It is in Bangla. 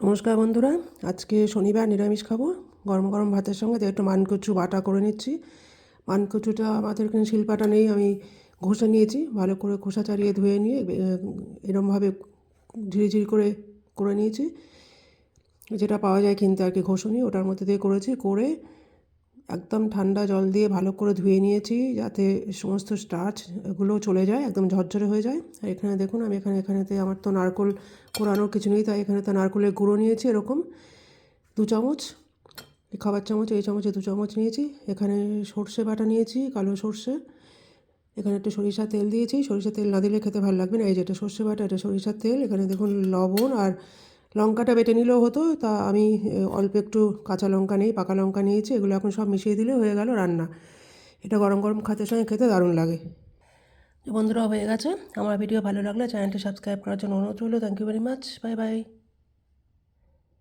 নমস্কার বন্ধুরা, আজকে শনিবার নিরামিষ খাব। গরম গরম ভাতের সঙ্গে একটু মানকচু বাটা করে নিচ্ছি। মানকচুটা আমাদের এখানে শিলপাটা নেই, আমি ঘষে নিয়েছি। ভালো করে খোসা চালিয়ে ধুয়ে নিয়ে এরমভাবে ঝিরিঝিরি করে করে নিয়েছি। যেটা পাওয়া যায় কিন্তু আর কি ঘষণি ওটার মধ্যে দিয়ে করেছি। করে একদম ঠান্ডা জল দিয়ে ভালো করে ধুয়ে নিয়েছি যাতে সমস্ত স্টার্চ এগুলো চলে যায়, একদম ঝরঝরে হয়ে যায়। আর এখানে দেখুন, আমি এখানে, এখানেতে আমার তো নারকোল কোরানোর কিছু নেই, তাই এখানে তো নারকোলের গুঁড়ো নিয়েছি এরকম। দু চামচ, খাবার চামচ, এই চামচে দু চামচ নিয়েছি। এখানে সর্ষে বাটা নিয়েছি, কালো সর্ষে। এখানে একটু সরিষা তেল দিয়েছি সরিষা তেল না দিলে খেতে ভালো লাগবে না। এই যে এটা সর্ষে বাটা, এটা সরিষার তেল। এখানে দেখুন, লবণ আর লঙ্কাটা বেটে নিলেও হতো, তা আমি অল্প একটু কাঁচা লঙ্কা নেই, পাকা লঙ্কা নিয়েছি, এগুলো এখন সব মিশিয়ে দিলে হয়ে গেল রান্না। এটা গরম গরম খাতের সঙ্গে খেতে দারুণ লাগে। বন্ধুরা, হয়ে গেছে। আমার ভিডিও ভালো লাগলে চ্যানেলটি সাবস্ক্রাইব করার জন্য অনুরোধ রইল। Thank you very much bye bye